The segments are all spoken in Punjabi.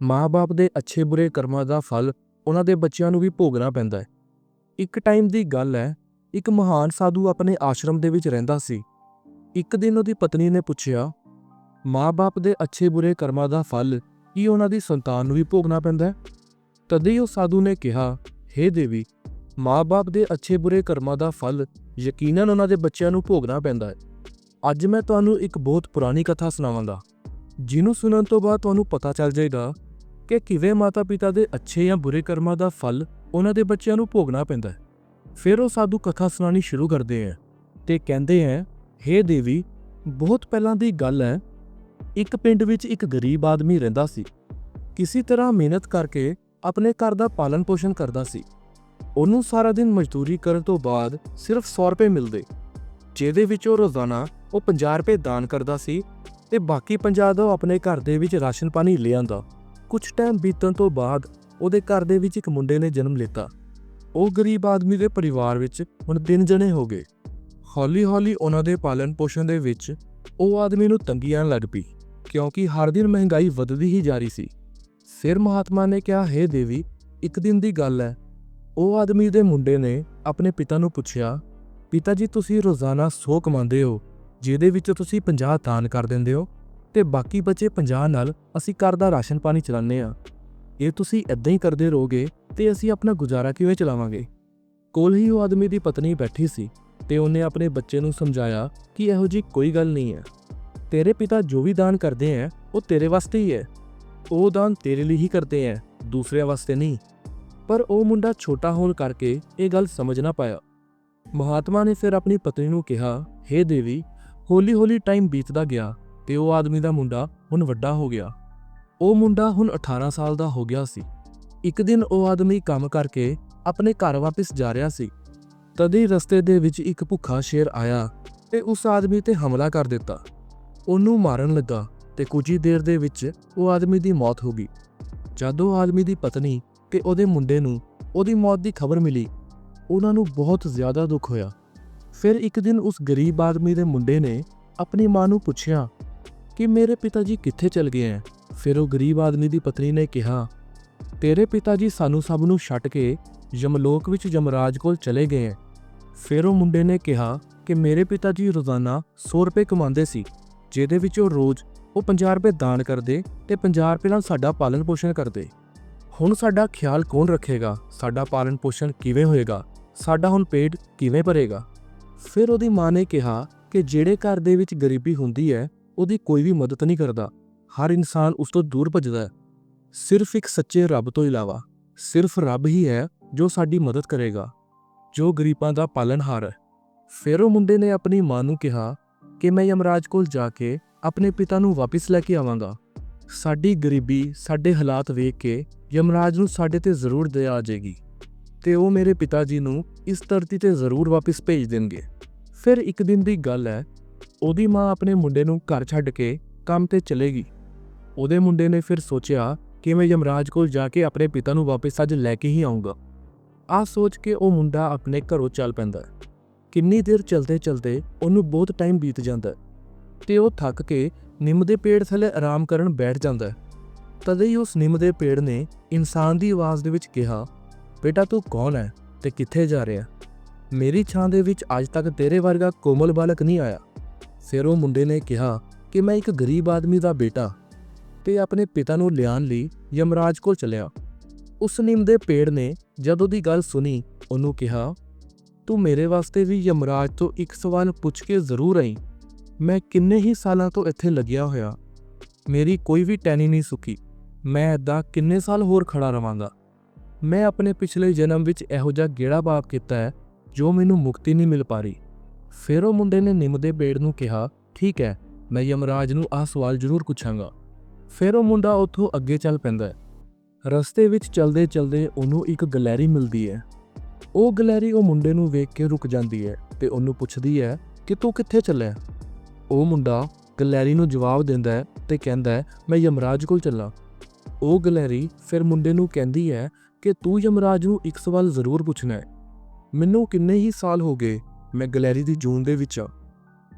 ਮਾਂ-ਬਾਪ ਦੇ ਅੱਛੇ ਬੁਰੇ ਕਰਮਾਂ ਦਾ ਫਲ ਉਹਨਾਂ ਦੇ ਬੱਚਿਆਂ ਨੂੰ ਵੀ ਭੋਗਣਾ ਪੈਂਦਾ ਹੈ। ਇੱਕ ਟਾਈਮ ਦੀ ਗੱਲ ਹੈ, ਇੱਕ ਮਹਾਨ ਸਾਧੂ ਆਪਣੇ ਆਸ਼ਰਮ ਦੇ ਵਿੱਚ ਰਹਿੰਦਾ ਸੀ। ਇੱਕ ਦਿਨ ਉਹਦੀ ਪਤਨੀ ਨੇ ਪੁੱਛਿਆ ਮਾਂ-ਬਾਪ ਦੇ ਅੱਛੇ ਬੁਰੇ ਕਰਮਾਂ ਦਾ ਫਲ ਕੀ ਉਹਨਾਂ ਦੀ ਸੰਤਾਨ ਨੂੰ ਵੀ ਭੋਗਣਾ ਪੈਂਦਾ ਹੈ? ਤਦ ਉਹ ਸਾਧੂ ਨੇ ਕਿਹਾ, ਹੇ ਦੇਵੀ ਮਾਂ-ਬਾਪ ਦੇ ਅੱਛੇ ਬੁਰੇ ਕਰਮਾਂ ਦਾ ਫਲ ਯਕੀਨਨ ਉਹਨਾਂ ਦੇ ਬੱਚਿਆਂ ਨੂੰ ਭੋਗਣਾ ਪੈਂਦਾ ਹੈ। ਅੱਜ ਮੈਂ ਤੁਹਾਨੂੰ ਇੱਕ ਬਹੁਤ ਪੁਰਾਣੀ ਕਥਾ ਸੁਣਾਵਾਂਗਾ, ਜਿਹਨੂੰ ਸੁਣਨ ਤੋਂ ਬਾਅਦ ਤੁਹਾਨੂੰ ਪਤਾ ਚੱਲ ਜਾਏਗਾ ਕਿ ਕਿਵੇਂ ਮਾਤਾ-ਪਿਤਾ ਦੇ ਅੱਛੇ ਜਾਂ ਬੁਰੇ ਕਰਮਾਂ ਦਾ ਫਲ ਉਹਨਾਂ ਦੇ ਬੱਚਿਆਂ ਨੂੰ ਭੋਗਣਾ ਪੈਂਦਾ ਹੈ। ਫਿਰ ਉਹ ਸਾਧੂ ਕਥਾ ਸੁਣਾਣੀ ਸ਼ੁਰੂ ਕਰਦੇ ਹੈ ਤੇ ਕਹਿੰਦੇ ਹੈ ਹੇ ਦੇਵੀ, ਬਹੁਤ ਪਹਿਲਾਂ ਦੀ ਗੱਲ ਹੈ ਇੱਕ ਪਿੰਡ ਵਿੱਚ ਇੱਕ ਗਰੀਬ ਆਦਮੀ ਰਹਿੰਦਾ ਸੀ। ਕਿਸੇ ਤਰ੍ਹਾਂ ਮਿਹਨਤ ਕਰਕੇ ਆਪਣੇ ਘਰ ਦਾ ਪਾਲਣ ਪੋਸ਼ਣ ਕਰਦਾ ਸੀ। ਉਹਨੂੰ ਸਾਰਾ ਦਿਨ ਮਜ਼ਦੂਰੀ ਕਰਨ ਤੋਂ ਬਾਅਦ ਸਿਰਫ 100 ਰੁਪਏ ਮਿਲਦੇ। ਜਿਹਦੇ ਵਿੱਚ ਉਹ ਰੋਜ਼ਾਨਾ ਉਹ 50 ਰੁਪਏ ਦਾਨ ਕਰਦਾ ਸੀ ਤੇ ਬਾਕੀ 50 ਦਾ ਉਹ ਆਪਣੇ ਘਰ ਦੇ ਵਿੱਚ ਰਾਸ਼ਨ ਪਾਣੀ ਲੈ ਕੁਝ ਟਾਈਮ ਬੀਤਣ ਤੋਂ ਬਾਅਦ ਉਹਦੇ ਘਰ ਦੇ ਵਿੱਚ ਇੱਕ ਮੁੰਡੇ ਨੇ ਜਨਮ ਲਿੱਤਾ। ਉਹ ਗਰੀਬ ਆਦਮੀ ਦੇ ਪਰਿਵਾਰ ਵਿੱਚ ਹੁਣ ਤਿੰਨ ਜਣੇ ਹੋ ਗਏ। ਹੌਲੀ-ਹੌਲੀ ਉਹਨਾਂ ਦੇ ਪਾਲਣ ਪੋਸ਼ਣ ਦੇ ਵਿੱਚ ਉਹ ਆਦਮੀ ਨੂੰ ਤੰਗੀ ਆਉਣ ਲੱਗ ਪਈ, ਕਿਉਂਕਿ ਹਰ ਦਿਨ ਮਹਿੰਗਾਈ ਵੱਧਦੀ ਹੀ ਜਾ ਰਹੀ ਸੀ। ਫਿਰ ਮਹਾਤਮਾ ਨੇ ਕਿਹਾ, ਹੈ ਦੇਵੀ, ਇੱਕ ਦਿਨ ਦੀ ਗੱਲ ਹੈ। ਉਹ ਆਦਮੀ ਦੇ ਮੁੰਡੇ ਨੇ ਆਪਣੇ ਪਿਤਾ ਨੂੰ ਪੁੱਛਿਆ, ਪਿਤਾ ਜੀ, ਤੁਸੀਂ ਰੋਜ਼ਾਨਾ 100 ਕਮਾਉਂਦੇ ਹੋ, ਜਿਹਦੇ ਵਿੱਚ ਤੁਸੀਂ 50 ਦਾਨ ਕਰ ਦਿੰਦੇ ਹੋ? ਤੇ ਬਾਕੀ ਬਚੇ 50 ਨਾਲ ਅਸੀਂ ਘਰ ਦਾ ਰਾਸ਼ਨ ਪਾਣੀ ਚਲਾਉਂਦੇ ਆ ਇਹ ਤੁਸੀਂ ਇਦਾਂ ਹੀ ਕਰਦੇ ਰਹੋਗੇ ਤੇ ਅਸੀਂ ਆਪਣਾ ਗੁਜ਼ਾਰਾ ਕਿਵੇਂ ਚਲਾਵਾਂਗੇ? ਕੋਲ ਹੀ ਉਹ ਆਦਮੀ ਦੀ ਪਤਨੀ ਬੈਠੀ ਸੀ ਤੇ ਉਹਨੇ ਆਪਣੇ ਬੱਚੇ ਨੂੰ ਸਮਝਾਇਆ ਕਿ ਇਹੋ ਜੀ ਕੋਈ ਗੱਲ ਨਹੀਂ ਹੈ। ਤੇਰੇ ਪਿਤਾ ਜੋ ਵੀ ਦਾਨ ਕਰਦੇ ਹੈ, ਉਹ ਤੇਰੇ ਵਾਸਤੇ ਹੀ ਹੈ। ਉਹ ਦਾਨ ਤੇਰੇ ਲਈ ਹੀ ਕਰਦੇ ਹੈ, ਦੂਸਰਿਆਂ ਵਾਸਤੇ ਨਹੀਂ। ਪਰ ਉਹ ਮੁੰਡਾ ਛੋਟਾ ਹੋਣ ਕਰਕੇ ਇਹ ਗੱਲ ਸਮਝ ਨਾ ਪਾਇਆ। ਮਹਾਤਮਾ ਨੇ ਫਿਰ ਆਪਣੀ ਪਤਨੀ ਨੂੰ ਕਿਹਾ हे ਦੇਵੀ, ਹੌਲੀ-ਹੌਲੀ ਟਾਈਮ ਬੀਤਦਾ ਗਿਆ। ਤੇ ਉਹ ਆਦਮੀ ਦਾ ਮੁੰਡਾ ਹੁਣ ਵੱਡਾ ਹੋ ਗਿਆ। ਉਹ ਮੁੰਡਾ ਹੁਣ 18 ਸਾਲ ਦਾ ਹੋ ਗਿਆ ਸੀ। ਇੱਕ ਦਿਨ ਉਹ ਆਦਮੀ ਕੰਮ ਕਰਕੇ ਆਪਣੇ ਘਰ ਵਾਪਸ ਜਾ ਰਿਹਾ ਸੀ। ਤਦ ਰਸਤੇ ਦੇ ਵਿੱਚ ਇੱਕ ਭੁੱਖਾ ਸ਼ੇਰ ਆਇਆ ਤੇ ਉਸ ਆਦਮੀ ਤੇ ਹਮਲਾ ਕਰ ਦਿੱਤਾ। ਉਹਨੂੰ ਮਾਰਨ ਲੱਗਾ ਤੇ ਕੁਝ ਹੀ ਦੇਰ ਦੇ ਵਿੱਚ ਉਹ ਆਦਮੀ ਦੀ ਮੌਤ ਹੋ ਗਈ। ਜਦ ਉਹ ਆਦਮੀ ਦੀ ਪਤਨੀ ਤੇ ਉਹਦੇ ਮੁੰਡੇ ਨੂੰ ਉਹਦੀ ਮੌਤ ਦੀ ਖਬਰ ਮਿਲੀ, ਉਹਨਾਂ ਨੂੰ ਬਹੁਤ ਜ਼ਿਆਦਾ ਦੁੱਖ ਹੋਇਆ। ਫਿਰ ਇੱਕ ਦਿਨ ਉਸ ਗਰੀਬ ਆਦਮੀ ਦੇ ਮੁੰਡੇ ਨੇ ਆਪਣੀ ਮਾਂ ਨੂੰ ਪੁੱਛਿਆ ਕਿ ਮੇਰੇ ਪਿਤਾ ਜੀ ਕਿੱਥੇ ਚਲ ਗਏ ਹੈ ਫਿਰ ਉਹ ਗਰੀਬ ਆਦਮੀ ਦੀ ਪਤਨੀ ਨੇ ਕਿਹਾ, ਤੇਰੇ ਪਿਤਾ ਜੀ ਸਾਨੂੰ ਸਭ ਨੂੰ ਛੱਡ ਕੇ ਯਮਲੋਕ ਵਿੱਚ ਯਮਰਾਜ ਕੋਲ ਚਲੇ ਗਏ ਹੈ ਫਿਰ ਉਹ ਮੁੰਡੇ ਨੇ ਕਿਹਾ ਕਿ ਮੇਰੇ ਪਿਤਾ ਜੀ ਰੋਜ਼ਾਨਾ 100 ਰੁਪਏ ਕਮਾਉਂਦੇ ਸੀ, ਜਿਹਦੇ ਵਿੱਚ ਉਹ ਰੋਜ਼ ਉਹ 50 ਰੁਪਏ ਦਾਨ ਕਰਦੇ ਤੇ 50 ਰੁਪਏ ਨਾਲ ਸਾਡਾ ਪਾਲਣ ਪੋਸ਼ਣ ਕਰਦੇ। ਹੁਣ ਸਾਡਾ ਖਿਆਲ ਕੌਣ ਰੱਖੇਗਾ? ਸਾਡਾ ਪਾਲਣ ਪੋਸ਼ਣ ਕਿਵੇਂ ਹੋਏਗਾ? ਸਾਡਾ ਹੁਣ ਪੇਟ ਕਿਵੇਂ ਭਰੇਗਾ? ਫਿਰ ਉਹਦੀ ਮਾਂ ਨੇ ਕਿਹਾ ਕਿ ਜਿਹੜੇ ਘਰ ਦੇ ਵਿੱਚ ਗਰੀਬੀ ਹੁੰਦੀ ਹੈ ਉਹਦੀ ਕੋਈ ਵੀ ਮਦਦ ਨਹੀਂ ਕਰਦਾ। ਹਰ ਇਨਸਾਨ ਉਸ ਤੋਂ ਦੂਰ ਭੱਜਦਾ ਹੈ। ਸਿਰਫ ਇੱਕ ਸੱਚੇ ਰੱਬ ਤੋਂ ਇਲਾਵਾ ਸਿਰਫ ਰੱਬ ਹੀ ਹੈ ਜੋ ਸਾਡੀ ਮਦਦ ਕਰੇਗਾ, ਜੋ ਗਰੀਬਾਂ ਦਾ ਪਾਲਣਹਾਰ ਹੈ। ਫਿਰ ਉਹ ਮੁੰਡੇ ਨੇ ਆਪਣੀ ਮਾਂ ਨੂੰ ਕਿਹਾ ਕਿ ਮੈਂ ਯਮਰਾਜ ਕੋਲ ਜਾ ਕੇ ਆਪਣੇ ਪਿਤਾ ਨੂੰ ਵਾਪਸ ਲੈ ਕੇ ਆਵਾਂਗਾ। ਸਾਡੀ ਗਰੀਬੀ, ਸਾਡੇ ਹਾਲਾਤ ਵੇਖ ਕੇ ਯਮਰਾਜ ਨੂੰ ਸਾਡੇ ਤੇ ਜ਼ਰੂਰ ਦਇਆ ਆ ਜਾਏਗੀ ਤੇ ਉਹ ਮੇਰੇ ਪਿਤਾ ਜੀ ਨੂੰ ਇਸ ਧਰਤੀ ਤੇ ਜ਼ਰੂਰ ਵਾਪਸ ਭੇਜ ਦੇਣਗੇ। ਫਿਰ ਇੱਕ ਦਿਨ ਦੀ ਗੱਲ ਹੈ ਉਹਦੀ ਮਾਂ ਆਪਣੇ ਮੁੰਡੇ ਨੂੰ ਘਰ ਛੱਡ ਕੇ ਕੰਮ ਤੇ ਚਲੇਗੀ ਉਹਦੇ ਮੁੰਡੇ ਨੇ ਫਿਰ ਸੋਚਿਆ ਕਿ ਮੈਂ ਯਮਰਾਜ ਕੋਲ ਜਾ ਕੇ ਆਪਣੇ ਪਿਤਾ ਨੂੰ ਵਾਪਸ ਅੱਜ ਲੈ ਕੇ ਹੀ ਆਉਂਗਾ ਆਹ ਸੋਚ ਕੇ ਉਹ ਮੁੰਡਾ ਆਪਣੇ ਘਰੋਂ ਚੱਲ ਪੈਂਦਾ। ਕਿੰਨੀ ਦੇਰ ਚਲਦੇ ਚਲਦੇ ਉਹਨੂੰ ਬਹੁਤ ਟਾਈਮ ਬੀਤ ਜਾਂਦਾ ਹੈ ਤੇ ਉਹ ਥੱਕ ਕੇ ਨਿੰਮ ਦੇ ਪੇੜ ਥੱਲੇ ਆਰਾਮ ਕਰਨ ਬੈਠ ਜਾਂਦਾ। ਤਦੇ ਹੀ ਉਸ ਨਿੰਮ ਦੇ ਪੇੜ ਨੇ ਇਨਸਾਨ ਦੀ ਆਵਾਜ਼ ਦੇ ਵਿੱਚ ਕਿਹਾ, ਬੇਟਾ ਤੂੰ ਕੌਣ ਹੈ ਤੇ ਕਿੱਥੇ ਜਾ ਰਿਹਾ? ਮੇਰੀ ਛਾਂ ਦੇ ਵਿੱਚ ਅੱਜ ਤੱਕ ਤੇਰੇ ਵਰਗਾ ਕੋਮਲ ਬਾਲਕ ਨਹੀਂ ਆਇਆ। ਫਿਰ ਉਹ ਮੁੰਡੇ ਨੇ ਕਿਹਾ ਕਿ ਮੈਂ ਇੱਕ ਗਰੀਬ ਆਦਮੀ ਦਾ ਬੇਟਾ ਤੇ ਆਪਣੇ ਪਿਤਾ ਨੂੰ ਲਿਆਉਣ ਲਈ ਯਮਰਾਜ ਕੋਲ ਚਲਿਆ। ਉਸ ਨਿੰਮ ਦੇ ਪੇੜ ਨੇ ਜਦੋਂ ਦੀ ਗੱਲ ਸੁਣੀ, ਉਹਨੂੰ ਕਿਹਾ, ਤੂੰ ਮੇਰੇ ਵਾਸਤੇ ਵੀ ਯਮਰਾਜ ਤੋਂ ਇੱਕ ਸਵਾਲ ਪੁੱਛ ਕੇ ਜ਼ਰੂਰ ਆਈ। ਮੈਂ ਕਿੰਨੇ ਹੀ ਸਾਲਾਂ ਤੋਂ ਇੱਥੇ ਲੱਗਿਆ ਹੋਇਆ। ਮੇਰੀ ਕੋਈ ਵੀ ਟੈਨੀ ਨਹੀਂ ਸੁੱਕੀ। ਮੈਂ ਏਦਾਂ ਕਿੰਨੇ ਸਾਲ ਹੋਰ ਖੜਾ ਰਵਾਂਗਾ। ਮੈਂ ਆਪਣੇ ਪਿਛਲੇ ਜਨਮ ਵਿੱਚ ਇਹੋ ਜਿਹਾ ਗੇੜਾ ਪਾਪ ਕੀਤਾ ਹੈ ਜੋ ਮੈਨੂੰ ਮੁਕਤੀ ਨਹੀਂ ਮਿਲ ਪਾ ਰਹੀ। ਫਿਰ ਉਹ ਮੁੰਡੇ ਨੇ ਨਿੰਮ ਦੇ ਪੇੜ ਨੂੰ ਕਿਹਾ, ਠੀਕ ਹੈ, ਮੈਂ ਯਮਰਾਜ ਨੂੰ ਆਹ ਸਵਾਲ ਜ਼ਰੂਰ ਪੁੱਛਾਂਗਾ। ਫਿਰ ਉਹ ਮੁੰਡਾ ਉੱਥੋਂ ਅੱਗੇ ਚੱਲ ਪੈਂਦਾ ਹੈ। ਰਸਤੇ ਵਿੱਚ ਚਲਦੇ ਚਲਦੇ ਉਹਨੂੰ ਇੱਕ ਗਲੈਰੀ ਮਿਲਦੀ ਹੈ। ਉਹ ਗਲੈਰੀ ਉਹ ਮੁੰਡੇ ਨੂੰ ਵੇਖ ਕੇ ਰੁਕ ਜਾਂਦੀ ਹੈ ਤੇ ਉਹਨੂੰ ਪੁੱਛਦੀ ਹੈ, ਕਿ ਤੂੰ ਕਿੱਥੇ ਚੱਲਿਆ? ਉਹ ਮੁੰਡਾ ਗਲੈਰੀ ਨੂੰ ਜਵਾਬ ਦਿੰਦਾ ਹੈ ਤੇ ਕਹਿੰਦਾ ਹੈ, ਮੈਂ ਯਮਰਾਜ ਕੋਲ ਚੱਲਾਂ। ਉਹ ਗਲੈਰੀ ਫਿਰ ਮੁੰਡੇ ਨੂੰ ਕਹਿੰਦੀ ਹੈ ਕਿ ਤੂੰ ਯਮਰਾਜ ਨੂੰ ਇੱਕ ਸਵਾਲ ਜ਼ਰੂਰ ਪੁੱਛਣਾ ਹੈ। ਮੈਨੂੰ ਕਿੰਨੇ ਹੀ ਸਾਲ ਹੋ ਗਏ? ਮੈਂ ਗਲੈਰੀ ਦੀ ਜੂਨ ਦੇ ਵਿੱਚ ਆ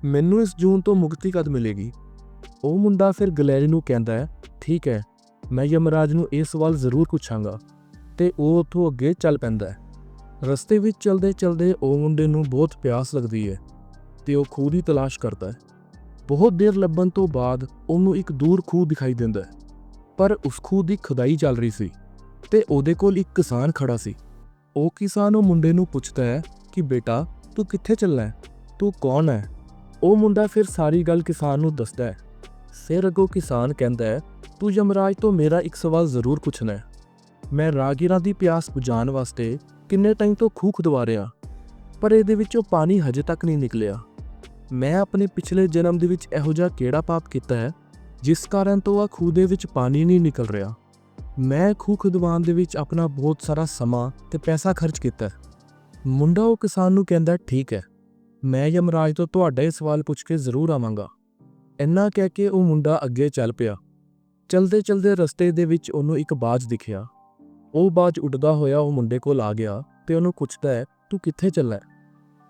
ਮੈਨੂੰ ਇਸ ਜੂਨ ਤੋਂ ਮੁਕਤੀ ਕਦ ਮਿਲੇਗੀ? ਉਹ ਮੁੰਡਾ ਫਿਰ ਗਲੈਰੀ ਨੂੰ ਕਹਿੰਦਾ ਹੈ, ਠੀਕ ਹੈ, ਮੈਂ ਯਮਰਾਜ ਨੂੰ ਇਹ ਸਵਾਲ ਜ਼ਰੂਰ ਪੁੱਛਾਂਗਾ ਤੇ ਉਹ ਉੱਥੋਂ ਅੱਗੇ ਚੱਲ ਪੈਂਦਾ ਹੈ। ਰਸਤੇ ਵਿੱਚ ਚਲਦੇ ਚਲਦੇ ਉਹ ਮੁੰਡੇ ਨੂੰ ਬਹੁਤ ਪਿਆਸ ਲੱਗਦੀ ਹੈ ਤੇ ਉਹ ਖੂਹ ਦੀ ਤਲਾਸ਼ ਕਰਦਾ ਹੈ। ਬਹੁਤ ਦੇਰ ਲੱਭਣ ਤੋਂ ਬਾਅਦ ਉਹਨੂੰ ਇੱਕ ਦੂਰ ਖੂਹ ਦਿਖਾਈ ਦਿੰਦਾ ਹੈ, ਪਰ ਉਸ ਖੂਹ ਦੀ ਖੁਦਾਈ ਚੱਲ ਰਹੀ ਸੀ ਤੇ ਉਹਦੇ ਕੋਲ ਇੱਕ ਕਿਸਾਨ ਖੜਾ ਸੀ। ਉਹ ਕਿਸਾਨ ਉਹ ਮੁੰਡੇ ਨੂੰ ਪੁੱਛਦਾ ਹੈ ਕਿ, ਬੇਟਾ ਤੂੰ ਕਿੱਥੇ ਚੱਲਣਾ ਤੂੰ ਕੌਣ ਹੈ? ਉਹ ਮੁੰਡਾ ਫਿਰ ਸਾਰੀ ਗੱਲ ਕਿਸਾਨ ਨੂੰ ਦੱਸਦਾ ਹੈ। ਫਿਰ ਅੱਗੋਂ ਕਿਸਾਨ ਕਹਿੰਦਾ ਹੈ, ਤੂੰ ਯਮਰਾਜ ਤੋਂ ਮੇਰਾ ਇੱਕ ਸਵਾਲ ਜ਼ਰੂਰ ਪੁੱਛਣਾ ਹੈ। ਮੈਂ ਰਾਗੀਰਾਂ ਦੀ ਪਿਆਸ ਬੁਝਾਉਣ ਵਾਸਤੇ ਕਿੰਨੇ ਟਾਈਮ ਤੋਂ ਖੂਹ ਖੁਦਵਾ ਰਿਹਾ ਪਰ ਇਹਦੇ ਵਿੱਚੋਂ ਪਾਣੀ ਹਜੇ ਤੱਕ ਨਹੀਂ ਨਿਕਲਿਆ। ਮੈਂ ਆਪਣੇ ਪਿਛਲੇ ਜਨਮ ਦੇ ਵਿੱਚ ਇਹੋ ਜਿਹਾ ਕਿਹੜਾ ਪਾਪ ਕੀਤਾ ਹੈ, ਜਿਸ ਕਾਰਨ ਤੋਂ ਆ ਖੂਹ ਦੇ ਵਿੱਚ ਪਾਣੀ ਨਹੀਂ ਨਿਕਲ ਰਿਹਾ? ਮੈਂ ਖੂਹ ਖੁਦਵਾਉਣ ਦੇ ਵਿੱਚ ਆਪਣਾ ਬਹੁਤ ਸਾਰਾ ਸਮਾਂ ਤੇ ਪੈਸਾ ਖਰਚ ਕੀਤਾ ਮੁੰਡਾ ਉਹ ਕਿਸਾਨ ਨੂੰ ਕਹਿੰਦਾ, ਠੀਕ ਹੈ, ਮੈਂ ਯਮਰਾਜ ਤੋਂ ਤੁਹਾਡਾ ਇਹ ਸਵਾਲ ਪੁੱਛ ਕੇ ਜ਼ਰੂਰ ਆਵਾਂਗਾ। ਇੰਨਾ ਕਹਿ ਕੇ ਉਹ ਮੁੰਡਾ ਅੱਗੇ ਚੱਲ ਪਿਆ। ਚਲਦੇ ਚਲਦੇ ਰਸਤੇ ਦੇ ਵਿੱਚ ਉਹਨੂੰ ਇੱਕ ਬਾਜ ਦਿਖਿਆ। ਉਹ ਬਾਜ ਉੱਡਦਾ ਹੋਇਆ ਉਹ ਮੁੰਡੇ ਕੋਲ ਆ ਗਿਆ ਤੇ ਉਹਨੂੰ ਪੁੱਛਦਾ ਹੈ, ਤੂੰ ਕਿੱਥੇ ਚੱਲਾ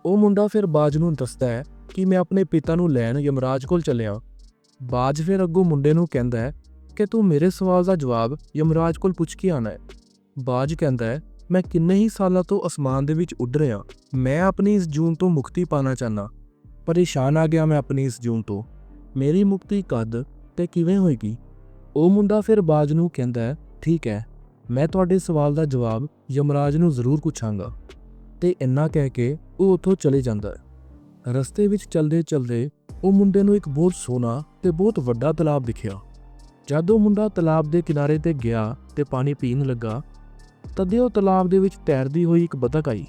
ਉਹ ਮੁੰਡਾ ਫਿਰ ਬਾਜ ਨੂੰ ਦੱਸਦਾ ਹੈ ਕਿ ਮੈਂ ਆਪਣੇ ਪਿਤਾ ਨੂੰ ਲੈਣ ਯਮਰਾਜ ਕੋਲ ਚੱਲਿਆ। ਬਾਜ ਫਿਰ ਅੱਗੋਂ ਮੁੰਡੇ ਨੂੰ ਕਹਿੰਦਾ ਹੈ ਕਿ ਤੂੰ ਮੇਰੇ ਸਵਾਲ ਦਾ ਜਵਾਬ ਯਮਰਾਜ ਕੋਲ ਪੁੱਛ ਕੇ ਆਣਾ ਹੈ। ਬਾਜ ਕਹਿੰਦਾ ਹੈ ਮੈਂ ਕਿੰਨੇ ਹੀ ਸਾਲਾਂ ਤੋਂ ਅਸਮਾਨ ਦੇ ਵਿੱਚ ਉੱਡ ਰਿਹਾ। ਮੈਂ ਆਪਣੀ ਇਸ ਜੂਨ ਤੋਂ ਮੁਕਤੀ ਪਾਣਾ ਚਾਹਨਾ ਪਰੇਸ਼ਾਨ ਆ ਗਿਆ ਮੈਂ ਆਪਣੀ ਇਸ ਜੂਨ ਤੋਂ। ਮੇਰੀ ਮੁਕਤੀ ਕਦ ਤੇ ਕਿਵੇਂ ਹੋਏਗੀ? ਉਹ ਮੁੰਡਾ ਫਿਰ ਬਾਜ ਨੂੰ ਕਹਿੰਦਾ, ਠੀਕ ਹੈ, ਮੈਂ ਤੁਹਾਡੇ ਸਵਾਲ ਦਾ ਜਵਾਬ ਯਮਰਾਜ ਨੂੰ ਜ਼ਰੂਰ ਪੁੱਛਾਂਗਾ। ਤੇ ਇੰਨਾ ਕਹਿ ਕੇ ਉਹ ਉੱਥੋਂ ਚਲੇ ਜਾਂਦਾ। ਹੈ ਰਸਤੇ ਵਿੱਚ ਚਲਦੇ ਚਲਦੇ ਉਹ ਮੁੰਡੇ ਨੂੰ ਇੱਕ ਬਹੁਤ ਸੋਹਣਾ ਤੇ ਬਹੁਤ ਵੱਡਾ ਤਲਾਬ ਦਿਖਿਆ। ਜਦ ਉਹ ਮੁੰਡਾ ਤਲਾਬ ਦੇ ਕਿਨਾਰੇ ਤੇ ਗਿਆ ਤੇ ਪਾਣੀ ਪੀਣ ਲੱਗਾ ਤਦੇ ਉਹ ਤਲਾਬ ਦੇ ਵਿੱਚ ਤੈਰਦੀ ਹੋਈ ਇੱਕ ਬਤਕ ਆਈ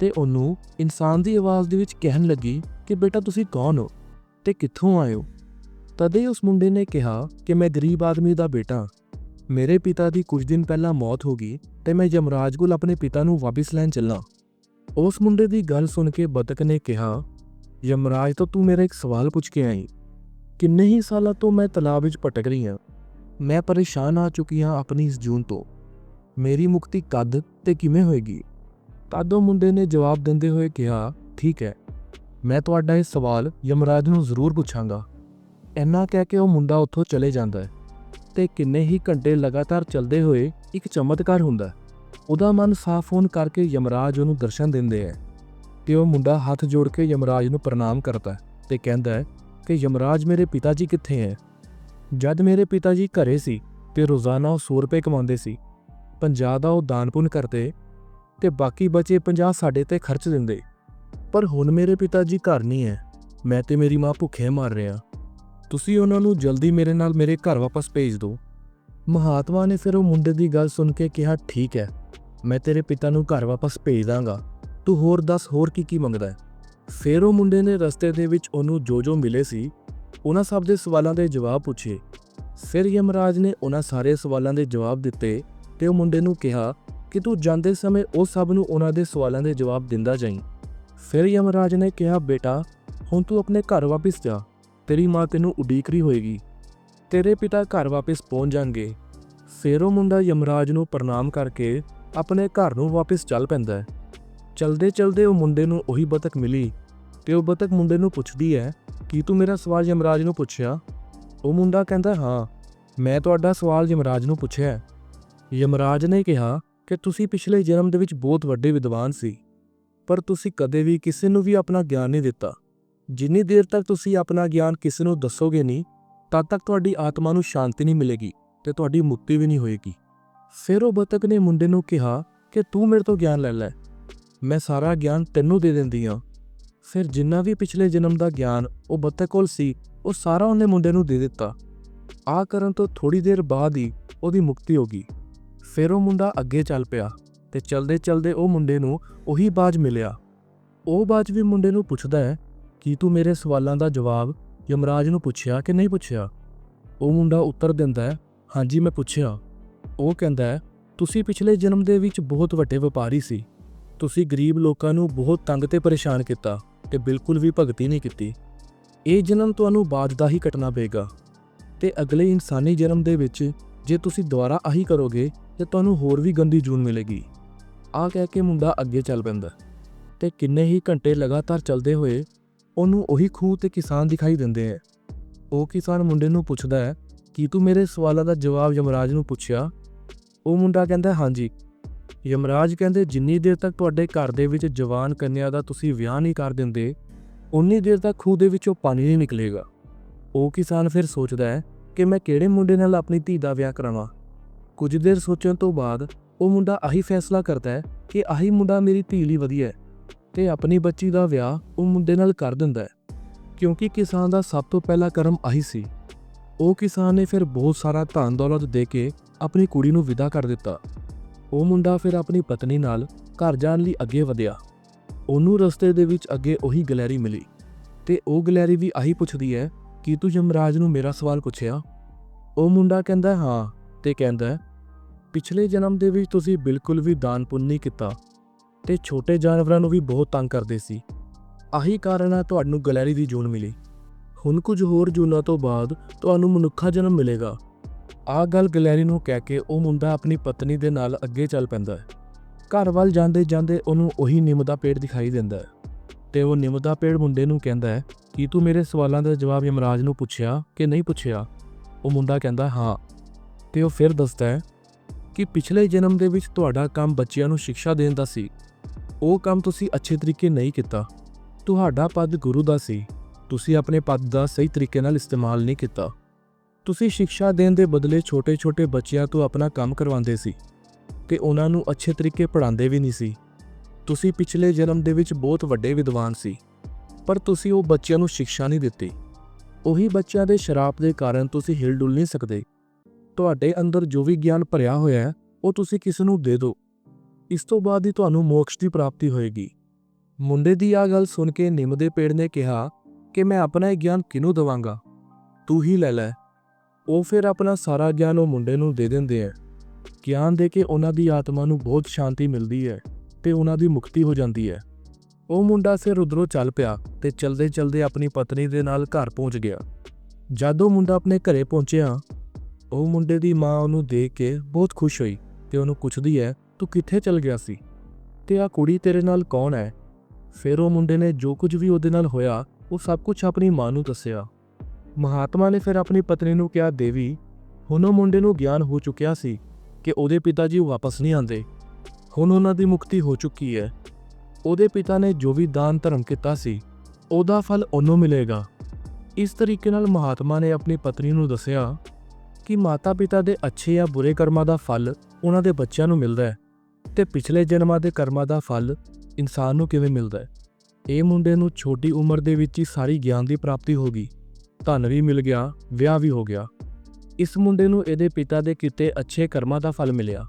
ਤੇ ਉਹਨੂੰ ਇਨਸਾਨ ਦੀ ਆਵਾਜ਼ ਦੇ ਵਿੱਚ ਕਹਿਣ ਲੱਗੀ ਕਿ ਬੇਟਾ ਤੁਸੀਂ ਕੌਣ ਹੋ ਤੇ ਕਿੱਥੋਂ ਆਏ ਹੋ? ਤਦੇ ਉਸ ਮੁੰਡੇ ਨੇ ਕਿਹਾ ਕਿ ਮੈਂ ਗਰੀਬ ਆਦਮੀ ਦਾ ਬੇਟਾ ਮੇਰੇ ਪਿਤਾ ਦੀ ਕੁਝ ਦਿਨ ਪਹਿਲਾਂ ਮੌਤ ਹੋ ਗਈ ਤੇ ਮੈਂ ਯਮਰਾਜ ਕੋਲ ਆਪਣੇ ਪਿਤਾ ਨੂੰ ਵਾਪਸ ਲੈਣ ਚੱਲਾਂ। ਉਸ ਮੁੰਡੇ ਦੀ ਗੱਲ ਸੁਣ ਕੇ ਬਤਕ ਨੇ ਕਿਹਾ, ਯਮਰਾਜ, ਤੋਂ ਤੂੰ ਮੇਰਾ ਇੱਕ ਸਵਾਲ ਪੁੱਛ ਕੇ ਆਈ। ਕਿੰਨੇ ਹੀ ਸਾਲਾਂ ਤੋਂ ਮੈਂ ਤਲਾਬ ਵਿੱਚ ਭਟਕ ਰਹੀ ਹਾਂ। ਮੈਂ ਪਰੇਸ਼ਾਨ ਆ ਚੁੱਕੀ ਹਾਂ ਆਪਣੀ ਇਸ ਜੂਨ ਤੋਂ। ਮੇਰੀ ਮੁਕਤੀ ਕਦ ਤੇ ਕਿਵੇਂ ਹੋਏਗੀ? ਤਦ ਉਹ ਮੁੰਡੇ ਨੇ ਜਵਾਬ ਦਿੰਦੇ ਹੋਏ ਕਿਹਾ, ਠੀਕ ਹੈ, ਮੈਂ ਤੁਹਾਡਾ ਇਹ ਸਵਾਲ ਯਮਰਾਜ ਨੂੰ ਜ਼ਰੂਰ ਪੁੱਛਾਂਗਾ। ਇੰਨਾ ਕਹਿ ਕੇ ਉਹ ਮੁੰਡਾ ਉੱਥੋਂ ਚਲੇ ਜਾਂਦਾ ਹੈ ਤੇ ਕਿੰਨੇ ਹੀ ਘੰਟੇ ਲਗਾਤਾਰ ਚੱਲਦੇ ਹੋਏ ਇੱਕ ਚਮਤਕਾਰ ਹੁੰਦਾ ਉਹਦਾ ਮਨ ਸਾਫ਼ ਹੋਣ ਕਰਕੇ ਯਮਰਾਜ ਉਹਨੂੰ ਦਰਸ਼ਨ ਦਿੰਦੇ ਹੈ ਤੇ ਉਹ ਮੁੰਡਾ ਹੱਥ ਜੋੜ ਕੇ ਯਮਰਾਜ ਨੂੰ ਪ੍ਰਣਾਮ ਕਰਦਾ ਹੈ ਤੇ ਕਹਿੰਦਾ ਹੈ ਕਿ ਯਮਰਾਜ ਮੇਰੇ ਪਿਤਾ ਜੀ ਕਿੱਥੇ ਹੈ? ਜਦ ਮੇਰੇ ਪਿਤਾ ਜੀ ਘਰੇ ਸੀ ਤੇ ਰੋਜ਼ਾਨਾ ਉਹ 100 ਰੁਪਏ ਕਮਾਉਂਦੇ ਸੀ 50 ਦਾ ਉਹ ਦਾਨ ਪੁੰਨ ਕਰਦੇ ਤੇ ਬਾਕੀ ਬਚੇ 50 ਸਾਡੇ ਤੇ ਖਰਚ ਦਿੰਦੇ। ਪਰ ਹੁਣ ਮੇਰੇ ਪਿਤਾ ਜੀ ਘਰ ਨਹੀਂ ਹੈ। ਮੈਂ ਤੇ ਮੇਰੀ ਮਾਂ ਭੁੱਖੇ ਮਰ ਰਹੇ ਹਾਂ। ਤੁਸੀਂ ਉਹਨਾਂ ਨੂੰ ਜਲਦੀ ਮੇਰੇ ਨਾਲ ਮੇਰੇ ਘਰ ਵਾਪਸ ਭੇਜ ਦਿਓ। ਮਹਾਤਮਾ ਨੇ ਫਿਰ ਉਹ ਮੁੰਡੇ ਦੀ ਗੱਲ ਸੁਣ ਕੇ ਕਿਹਾ, ਠੀਕ ਹੈ, ਮੈਂ ਤੇਰੇ ਪਿਤਾ ਨੂੰ ਘਰ ਵਾਪਸ ਭੇਜ ਦਾਂਗਾ। ਤੂੰ ਹੋਰ ਦੱਸ, ਹੋਰ ਕੀ ਕੀ ਮੰਗਦਾ ਹੈ? ਫਿਰ ਉਹ ਮੁੰਡੇ ਨੇ ਰਸਤੇ ਦੇ ਵਿੱਚ ਉਹਨੂੰ ਜੋ ਜੋ ਮਿਲੇ ਸੀ, ਉਹਨਾਂ ਸਭ ਦੇ ਸਵਾਲਾਂ ਦੇ ਜਵਾਬ ਪੁੱਛੇ। ਫਿਰ ਯਮਰਾਜ ਨੇ ਉਹਨਾਂ ਸਾਰੇ ਸਵਾਲਾਂ ਦੇ ਜਵਾਬ ਦਿੱਤੇ ਤੇ ਉਹ ਮੁੰਡੇ ਨੂੰ ਕਿਹਾ ਕਿ ਤੂੰ ਜਾਂਦੇ ਸਮੇਂ ਉਹ ਸਭ ਨੂੰ ਉਹਨਾਂ ਦੇ ਸਵਾਲਾਂ ਦੇ ਜਵਾਬ ਦਿੰਦਾ ਜਾਈਂ। ਫਿਰ ਯਮਰਾਜ ਨੇ ਕਿਹਾ, ਬੇਟਾ, ਹੁਣ ਤੂੰ ਆਪਣੇ ਘਰ ਵਾਪਸ ਜਾ। ਤੇਰੀ ਮਾਂ ਤੈਨੂੰ ਉਡੀਕ ਰਹੀ ਹੋਏਗੀ। ਤੇਰੇ ਪਿਤਾ ਘਰ ਵਾਪਸ ਪਹੁੰਚ ਜਾਣਗੇ। ਫਿਰ ਉਹ ਮੁੰਡਾ ਯਮਰਾਜ ਨੂੰ ਪ੍ਰਣਾਮ ਕਰਕੇ ਆਪਣੇ ਘਰ ਨੂੰ ਵਾਪਸ ਚੱਲ ਪੈਂਦਾ ਹੈ। ਚਲਦੇ ਚਲਦੇ ਉਹ ਮੁੰਡੇ ਨੂੰ ਉਹੀ ਬਤਕ ਮਿਲੀ ਤੇ ਉਹ ਬਤਕ ਮੁੰਡੇ ਨੂੰ ਪੁੱਛਦੀ ਹੈ, ਕੀ ਤੂੰ ਮੇਰਾ ਸਵਾਲ ਯਮਰਾਜ ਨੂੰ ਪੁੱਛਿਆ? ਉਹ ਮੁੰਡਾ ਕਹਿੰਦਾ, ਹਾਂ, ਮੈਂ ਤੁਹਾਡਾ ਸਵਾਲ ਯਮਰਾਜ ਨੂੰ ਪੁੱਛਿਆ ਯਮਰਾਜ ਨੇ ਕਿਹਾ ਕਿ ਤੁਸੀਂ ਪਿਛਲੇ ਜਨਮ ਦੇ ਵਿੱਚ ਬਹੁਤ ਵੱਡੇ ਵਿਦਵਾਨ ਸੀ, ਪਰ ਤੁਸੀਂ ਕਦੇ ਵੀ ਕਿਸੇ ਨੂੰ ਵੀ ਆਪਣਾ ਗਿਆਨ ਨਹੀਂ ਦਿੱਤਾ। ਜਿੰਨੀ ਦੇਰ ਤੱਕ ਤੁਸੀਂ ਆਪਣਾ ਗਿਆਨ ਕਿਸੇ ਨੂੰ ਦੱਸੋਗੇ ਨਹੀਂ, ਤਦ ਤੱਕ ਤੁਹਾਡੀ ਆਤਮਾ ਨੂੰ ਸ਼ਾਂਤੀ ਨਹੀਂ ਮਿਲੇਗੀ ਤੇ ਤੁਹਾਡੀ ਮੁਕਤੀ ਵੀ ਨਹੀਂ ਹੋਏਗੀ। ਫਿਰ ਉਹ ਬਤਕ ਨੇ ਮੁੰਡੇ ਨੂੰ ਕਿਹਾ ਕਿ ਤੂੰ ਮੇਰੇ ਤੋਂ ਗਿਆਨ ਲੈ ਲੈ, ਮੈਂ ਸਾਰਾ ਗਿਆਨ ਤੈਨੂੰ ਦੇ ਦਿੰਦੀ ਹਾਂ। ਫਿਰ ਜਿੰਨਾ ਵੀ ਪਿਛਲੇ ਜਨਮ ਦਾ ਗਿਆਨ ਉਹ ਬਤਕ ਕੋਲ ਸੀ, ਉਹ ਸਾਰਾ ਉਹਨੇ ਮੁੰਡੇ ਨੂੰ ਦੇ ਦਿੱਤਾ। ਆ ਕਰਨ ਤੋਂ ਥੋੜੀ ਦੇਰ ਬਾਅਦ ਹੀ ਉਹਦੀ ਮੁਕਤੀ ਹੋ ਗਈ। ਫਿਰ ਉਹ ਮੁੰਡਾ ਅੱਗੇ ਚੱਲ ਪਿਆ ਤੇ ਚਲਦੇ ਚਲਦੇ ਉਹ ਮੁੰਡੇ ਨੂੰ ਉਹੀ ਬਾਜ ਮਿਲਿਆ। ਉਹ ਬਾਜ ਵੀ ਮੁੰਡੇ ਨੂੰ ਪੁੱਛਦਾ ਹੈ, ਕਿ ਤੂੰ ਮੇਰੇ ਸਵਾਲਾਂ ਦਾ ਜਵਾਬ ਯਮਰਾਜ ਨੂੰ ਪੁੱਛਿਆ ਕਿ ਨਹੀਂ ਪੁੱਛਿਆ? ਉਹ ਮੁੰਡਾ ਉੱਤਰ ਦਿੰਦਾ ਹੈ, ਹਾਂਜੀ, ਮੈਂ ਪੁੱਛਿਆ। ਉਹ ਕਹਿੰਦਾ ਹੈ, ਤੁਸੀਂ ਪਿਛਲੇ ਜਨਮ ਦੇ ਵਿੱਚ ਬਹੁਤ ਵੱਡੇ ਵਪਾਰੀ ਸੀ। ਤੁਸੀਂ ਗਰੀਬ ਲੋਕਾਂ ਨੂੰ ਬਹੁਤ ਤੰਗ ਤੇ ਪਰੇਸ਼ਾਨ ਕੀਤਾ ਤੇ ਬਿਲਕੁਲ ਵੀ ਭਗਤੀ ਨਹੀਂ ਕੀਤੀ। ਇਹ ਜਨਮ ਤੁਹਾਨੂੰ ਬਾਜ ਦਾ ਹੀ ਕੱਟਣਾ ਪਏਗਾ ਤੇ ਅਗਲੇ ਇਨਸਾਨੀ ਜਨਮ ਦੇ ਵਿੱਚ ਜੇ ਤੁਸੀਂ ਦੁਬਾਰਾ ਆਹੀ ਕਰੋਗੇ ਤੇ ਤੁਹਾਨੂੰ ਹੋਰ ਵੀ ਗੰਦੀ ਜੂਨ ਮਿਲੇਗੀ। ਆ ਕਹਿ ਕੇ ਮੁੰਡਾ ਅੱਗੇ ਚੱਲ ਪੈਂਦਾ। ਤੇ ਕਿੰਨੇ ਹੀ ਘੰਟੇ ਲਗਾਤਾਰ ਚੱਲਦੇ ਹੋਏ ਉਹਨੂੰ ਉਹੀ ਖੂਹ ਤੇ ਕਿਸਾਨ ਦਿਖਾਈ ਦਿੰਦੇ ਹੈ ਉਹ ਕਿਸਾਨ ਮੁੰਡੇ ਨੂੰ ਪੁੱਛਦਾ ਹੈ ਕੀ ਤੂੰ ਮੇਰੇ ਸਵਾਲਾਂ ਦਾ ਜਵਾਬ ਯਮਰਾਜ ਨੂੰ ਪੁੱਛਿਆ? ਉਹ ਮੁੰਡਾ ਕਹਿੰਦਾ, ਹਾਂਜੀ। ਯਮਰਾਜ ਕਹਿੰਦੇ, ਜਿੰਨੀ ਦੇਰ ਤੱਕ ਤੁਹਾਡੇ ਘਰ ਦੇ ਵਿੱਚ ਜਵਾਨ ਕੰਨਿਆ ਦਾ ਤੁਸੀਂ ਵਿਆਹ ਨਹੀਂ ਕਰ ਦਿੰਦੇ ਉਨੀ ਦੇਰ ਤੱਕ ਖੂਹ ਦੇ ਵਿੱਚੋਂ ਪਾਣੀ ਨਹੀਂ ਨਿਕਲੇਗਾ। ਉਹ ਕਿਸਾਨ ਫਿਰ ਸੋਚਦਾ ਹੈ ਕਿ ਮੈਂ ਕਿਹੜੇ ਮੁੰਡੇ ਨਾਲ ਆਪਣੀ ਧੀ ਦਾ ਵਿਆਹ ਕਰਾਵਾਂ? ਕੁਝ ਦੇਰ ਸੋਚਣ ਤੋਂ ਬਾਅਦ ਉਹ ਮੁੰਡਾ ਆਹੀ ਫੈਸਲਾ ਕਰਦਾ ਹੈ ਕਿ ਆਹੀ ਮੁੰਡਾ ਮੇਰੀ ਧੀ ਲਈ ਵਧੀਆ ਹੈ ਤੇ ਆਪਣੀ ਬੱਚੀ ਦਾ ਵਿਆਹ ਉਹ ਮੁੰਡੇ ਨਾਲ ਕਰ ਦਿੰਦਾ ਹੈ। ਕਿਉਂਕਿ ਕਿਸਾਨ ਦਾ ਸਭ ਤੋਂ ਪਹਿਲਾ ਕਰਮ ਆਹੀ ਸੀ। ਉਹ ਕਿਸਾਨ ਨੇ ਫਿਰ ਬਹੁਤ ਸਾਰਾ ਧਨ ਦੌਲਤ ਦੇ ਕੇ ਆਪਣੀ ਕੁੜੀ ਨੂੰ ਵਿਦਾ ਕਰ ਦਿੱਤਾ। ਉਹ ਮੁੰਡਾ ਫਿਰ ਆਪਣੀ ਪਤਨੀ ਨਾਲ ਘਰ ਜਾਣ ਲਈ ਅੱਗੇ ਵਧਿਆ। ਉਹਨੂੰ ਰਸਤੇ ਦੇ ਵਿੱਚ ਅੱਗੇ ਉਹੀ ਗਲੈਰੀ ਮਿਲੀ ਤੇ ਉਹ ਗਲੈਰੀ ਵੀ ਆਹੀ ਪੁੱਛਦੀ ਹੈ, ਕਿ ਤੂੰ ਯਮਰਾਜ ਨੂੰ ਮੇਰਾ ਸਵਾਲ ਪੁੱਛਿਆ? ਉਹ ਮੁੰਡਾ ਕਹਿੰਦਾ, ਹਾਂ, ਤੇ ਕਹਿੰਦਾ ਪਿਛਲੇ ਜਨਮ ਦੇ ਵਿੱਚ ਤੁਸੀਂ ਬਿਲਕੁਲ ਵੀ ਦਾਨ ਪੁੰਨ ਨਹੀਂ ਕੀਤਾ ਤੇ ਛੋਟੇ ਜਾਨਵਰਾਂ ਨੂੰ ਵੀ ਬਹੁਤ ਤੰਗ ਕਰਦੇ ਸੀ। ਆਹੀ ਕਾਰਨ ਆ ਤੁਹਾਨੂੰ ਗਲੈਰੀ ਦੀ ਜੂਨ ਮਿਲੀ। ਹੁਣ ਕੁਝ ਹੋਰ ਜੂਨਾਂ ਤੋਂ ਬਾਅਦ ਤੁਹਾਨੂੰ ਮਨੁੱਖਾ ਜਨਮ ਮਿਲੇਗਾ। ਆਹ ਗੱਲ ਗਲੈਰੀ ਨੂੰ ਕਹਿ ਕੇ ਉਹ ਮੁੰਡਾ ਆਪਣੀ ਪਤਨੀ ਦੇ ਨਾਲ ਅੱਗੇ ਚੱਲ ਪੈਂਦਾ ਹੈ। ਘਰ ਵੱਲ ਜਾਂਦੇ ਜਾਂਦੇ ਉਹਨੂੰ ਉਹੀ ਨਿੰਮ ਦਾ ਪੇੜ ਦਿਖਾਈ ਦਿੰਦਾ ਹੈ ਤੇ ਉਹ ਨਿੰਮ ਦਾ ਪੇੜ ਮੁੰਡੇ ਨੂੰ ਕਹਿੰਦਾ ਹੈ, ਕਿ ਤੂੰ ਮੇਰੇ ਸਵਾਲਾਂ ਦਾ ਜਵਾਬ ਯਮਰਾਜ ਨੂੰ ਪੁੱਛਿਆ ਕਿ ਨਹੀਂ ਪੁੱਛਿਆ? ਉਹ ਮੁੰਡਾ ਕਹਿੰਦਾ, ਹਾਂ। ਤੇ ਉਹ ਫਿਰ ਦੱਸਦਾ ਹੈ ਕਿ ਪਿਛਲੇ ਜਨਮ ਦੇ ਵਿੱਚ ਤੁਹਾਡਾ ਕੰਮ ਬੱਚਿਆਂ ਨੂੰ ਸਿੱਖਿਆ ਦੇਣ ਦਾ ਸੀ। ਉਹ ਕੰਮ ਤੁਸੀਂ ਅੱਛੇ ਤਰੀਕੇ ਨਹੀਂ ਕੀਤਾ। ਤੁਹਾਡਾ ਪਦ ਗੁਰੂ ਦਾ ਸੀ। ਤੁਸੀਂ ਆਪਣੇ ਪਦ ਦਾ ਸਹੀ ਤਰੀਕੇ ਨਾਲ ਇਸਤੇਮਾਲ ਨਹੀਂ ਕੀਤਾ। ਤੁਸੀਂ ਸਿੱਖਿਆ ਦੇਣ ਦੇ ਬਦਲੇ ਛੋਟੇ-ਛੋਟੇ ਬੱਚਿਆਂ ਤੋਂ ਆਪਣਾ ਕੰਮ ਕਰਵਾਉਂਦੇ ਸੀ। ਤੇ ਉਹਨਾਂ ਨੂੰ ਅੱਛੇ ਤਰੀਕੇ ਪੜ੍ਹਾਉਂਦੇ ਵੀ ਨਹੀਂ ਸੀ। ਤੁਸੀਂ ਪਿਛਲੇ ਜਨਮ ਦੇ ਵਿੱਚ ਬਹੁਤ ਵੱਡੇ ਵਿਦਵਾਨ ਸੀ। ਪਰ ਤੁਸੀਂ ਉਹ ਬੱਚਿਆਂ ਨੂੰ ਸਿੱਖਿਆ ਨਹੀਂ ਦਿੱਤੀ। ਉਹੀ ਬੱਚਿਆਂ ਦੇ ਸ਼ਰਾਪ ਦੇ ਕਾਰਨ ਤੁਸੀਂ ਹਿਲਡੁਲ ਨਹੀਂ ਸਕਦੇ। ਤੁਹਾਡੇ ਅੰਦਰ ਜੋ ਵੀ ਗਿਆਨ ਭਰਿਆ ਹੋਇਆ ਹੈ, ਉਹ ਤੁਸੀਂ ਕਿਸੇ ਨੂੰ ਦੇ ਦਿਓ। ਇਸ ਤੋਂ ਬਾਅਦ ਹੀ ਤੁਹਾਨੂੰ ਮੋਕਸ਼ ਦੀ ਪ੍ਰਾਪਤੀ ਹੋਏਗੀ। ਮੁੰਡੇ ਦੀ ਆ ਗੱਲ ਸੁਣ ਕੇ ਨਿੰਮ ਦੇ ਪੇੜ ਨੇ ਕਿਹਾ ਕਿ ਮੈਂ ਆਪਣਾ ਇਹ ਗਿਆਨ ਕਿਹਨੂੰ ਦਵਾਂਗਾ? ਤੂੰ ਹੀ ਲੈ ਲੈ। ਉਹ ਫਿਰ ਆਪਣਾ ਸਾਰਾ ਗਿਆਨ ਉਹ ਮੁੰਡੇ ਨੂੰ ਦੇ ਦਿੰਦੇ ਹੈ ਗਿਆਨ ਦੇ ਕੇ ਉਹਨਾਂ ਦੀ ਆਤਮਾ ਨੂੰ ਬਹੁਤ ਸ਼ਾਂਤੀ ਮਿਲਦੀ ਹੈ ਤੇ ਉਹਨਾਂ ਦੀ ਮੁਕਤੀ ਹੋ ਜਾਂਦੀ ਹੈ ਉਹ ਮੁੰਡਾ ਸਿਰ ਉਧਰੋਂ ਚੱਲ ਪਿਆ ਤੇ ਚਲਦੇ ਚਲਦੇ ਆਪਣੀ ਪਤਨੀ ਦੇ ਨਾਲ ਘਰ ਪਹੁੰਚ ਗਿਆ। ਜਦ ਉਹ ਮੁੰਡਾ ਆਪਣੇ ਘਰੇ ਪਹੁੰਚਿਆ ਉਹ ਮੁੰਡੇ ਦੀ ਮਾਂ ਉਹਨੂੰ ਦੇਖ ਕੇ ਬਹੁਤ ਖੁਸ਼ ਹੋਈ ਤੇ ਉਹਨੂੰ ਪੁੱਛਦੀ ਹੈ, ਤੂੰ ਕਿੱਥੇ ਚਲ ਗਿਆ ਸੀ? ਤੇ ਆ ਕੁੜੀ ਤੇਰੇ ਨਾਲ ਕੌਣ ਹੈ? ਫਿਰ ਉਹ ਮੁੰਡੇ ਨੇ ਜੋ ਕੁਝ ਵੀ ਉਹਦੇ ਨਾਲ ਹੋਇਆ, ਉਹ ਸਭ ਕੁਝ ਆਪਣੀ ਮਾਂ ਨੂੰ ਦੱਸਿਆ। ਮਹਾਤਮਾ ਨੇ ਫਿਰ ਆਪਣੀ ਪਤਨੀ ਨੂੰ ਕਿਹਾ, ਦੇਵੀ, ਹੁਣ ਉਹ ਮੁੰਡੇ ਨੂੰ ਗਿਆਨ ਹੋ ਚੁੱਕਿਆ ਸੀ ਕਿ ਉਹਦੇ ਪਿਤਾ ਜੀ ਵਾਪਸ ਨਹੀਂ ਆਉਂਦੇ। ਹੁਣ ਉਹਨਾਂ ਦੀ ਮੁਕਤੀ ਹੋ ਚੁੱਕੀ ਹੈ। ਉਹਦੇ ਪਿਤਾ ਨੇ ਜੋ ਵੀ ਦਾਨ ਧਰਮ ਕੀਤਾ ਸੀ, ਉਹਦਾ ਫਲ ਉਹਨੂੰ ਮਿਲੇਗਾ। ਇਸ ਤਰੀਕੇ ਨਾਲ ਮਹਾਤਮਾ ਨੇ ਆਪਣੀ ਪਤਨੀ ਨੂੰ ਦੱਸਿਆ ਕਿ ਮਾਤਾ-ਪਿਤਾ ਦੇ ਅੱਛੇ ਜਾਂ ਬੁਰੇ ਕਰਮਾਂ ਦਾ ਫਲ ਉਹਨਾਂ ਦੇ ਬੱਚਿਆਂ ਨੂੰ ਮਿਲਦਾ ਹੈ ਤੇ ਪਿਛਲੇ ਜਨਮਾਂ ਦੇ ਕਰਮਾਂ ਦਾ ਫਲ ਇਨਸਾਨ ਨੂੰ ਕਿਵੇਂ ਮਿਲਦਾ ਹੈ? ਇਹ ਮੁੰਡੇ ਨੂੰ ਛੋਟੀ ਉਮਰ ਦੇ ਵਿੱਚ ਹੀ ਸਾਰੀ ਗਿਆਨ ਦੀ ਪ੍ਰਾਪਤੀ ਹੋ ਗਈ, ਧਨ ਵੀ ਮਿਲ ਗਿਆ, ਵਿਆਹ ਵੀ ਹੋ ਗਿਆ। ਇਸ ਮੁੰਡੇ ਨੂੰ ਇਹਦੇ ਪਿਤਾ ਦੇ ਕੀਤੇ ਅੱਛੇ ਕਰਮਾਂ ਦਾ ਫਲ ਮਿਲਿਆ।